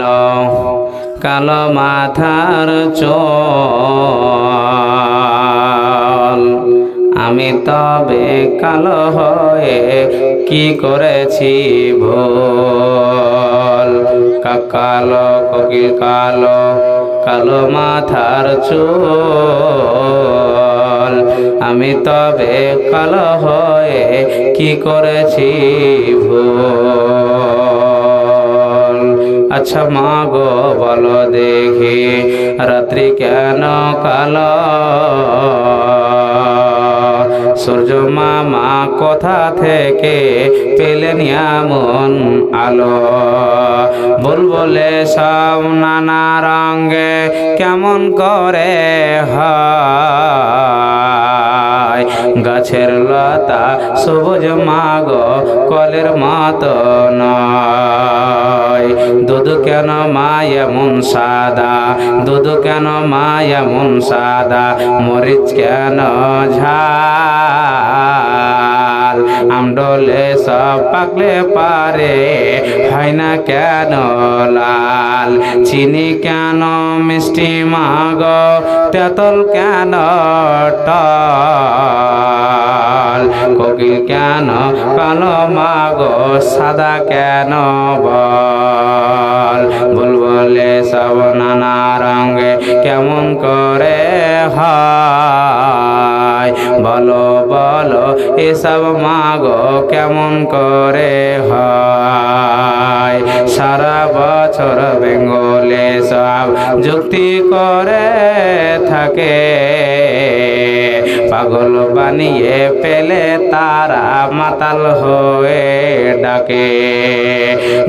কালো কালো মাথার চল আমি তবে কালো হয়ে কি করেছি ভোল? কালো, কোকিল কালো কালো মাথার চুল আমি তবে কালো হয়ে কি করেছি ভুল? আচ্ছা মা গো, বলো দেখি, রাত্রি কেন কালো? সূর্য মামা কোথা থেকে পেলেন এমন আলো? বুলবুলে সব নানা রঙে কেমন করে হয়? গাছের লতা সবুজ মাগ, কলের মত নয়। দুধ কেন মা এমন সাদা? দুধ কেন মা এমন সাদা? মরিচ কেন সব পাকলে পারে, হয় না কেন লাল? চিনি কেন মিষ্টি মাগ? তেতল কেন টল? কোকিল কেন কালো মাগ? সাদা কেন বল? বুলবুলে সব নানা রঙে কেমন করে হয়? বলো বলো, এসব মাগ কেমন করে হয়? সারা বছর বেঙ্গলে সব যুক্তি করে থাকে। পাগল বানিয়ে পেলে তারা মাতাল হয়ে ডাকে।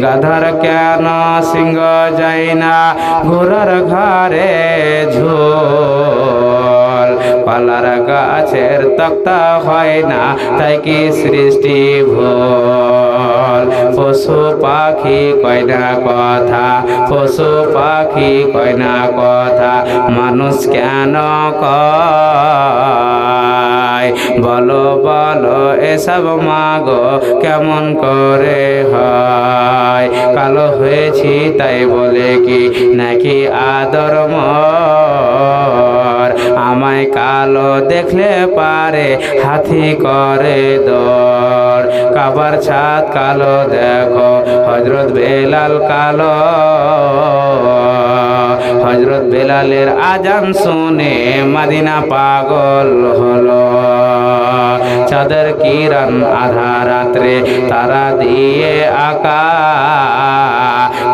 গাধার কেন সিংহ যায় না ঘোরার ঘরে ঝোল? পালার গাছের তক্তা হয় না, তাই কি সৃষ্টি ভুল পশু পাখি কয় না কথা, পশু পাখি কয় না কথা, মানুষ কেন কয়? বলো বলো, এসব মাগো কেমন করে হয়? কালো হয়েছি তাই বলে কি নাকি আদর কালো দেখলে পারে, হাতি করে দর। কাবার ছাদ কালো, দেখো হজরত বেলাল কালো। হজরত বেলালের আজান শুনে মাদিনা পাগল হলো। চাঁদের কিরণ আধা রাত্রে তারা দিয়ে আকা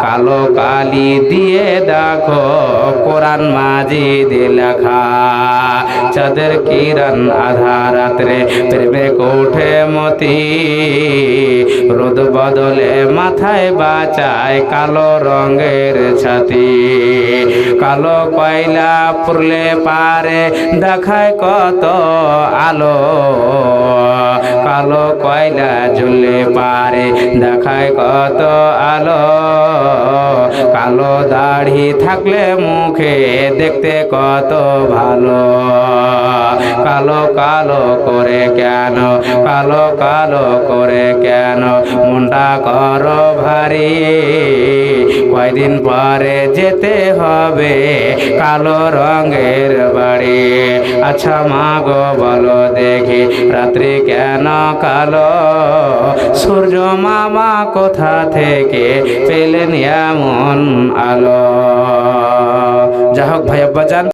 কালো কালি দিয়ে দেখো, কোরআন মাজিদ লেখা। চাঁদের কিরণ আধা রাত্রে প্রেমে কোঠে মতি। রোদ বদলে মাথায় বাঁচায় কালো রঙের ছাতি। কালো কয়লা পুরলে পারে, দেখায় কত আলো। কালো কয়লা জ্বললে পারে, দেখায় কত আলো। কালো দাড়ি থাকলে মুখে দেখতে কত ভালো। কালো কালো করে কেন? কালো কালো করে কেন? মুন্ডা করো ভারী। কয়দিন পরে যেতে হবে কালো রঙের বাড়ি। আচ্ছা মা গো বলো দেখি রাত্রি কেন কালো? সূর্য মামা কোথা থেকে পেলেন এমন আলো? যা হোক ভাই আব্বা যান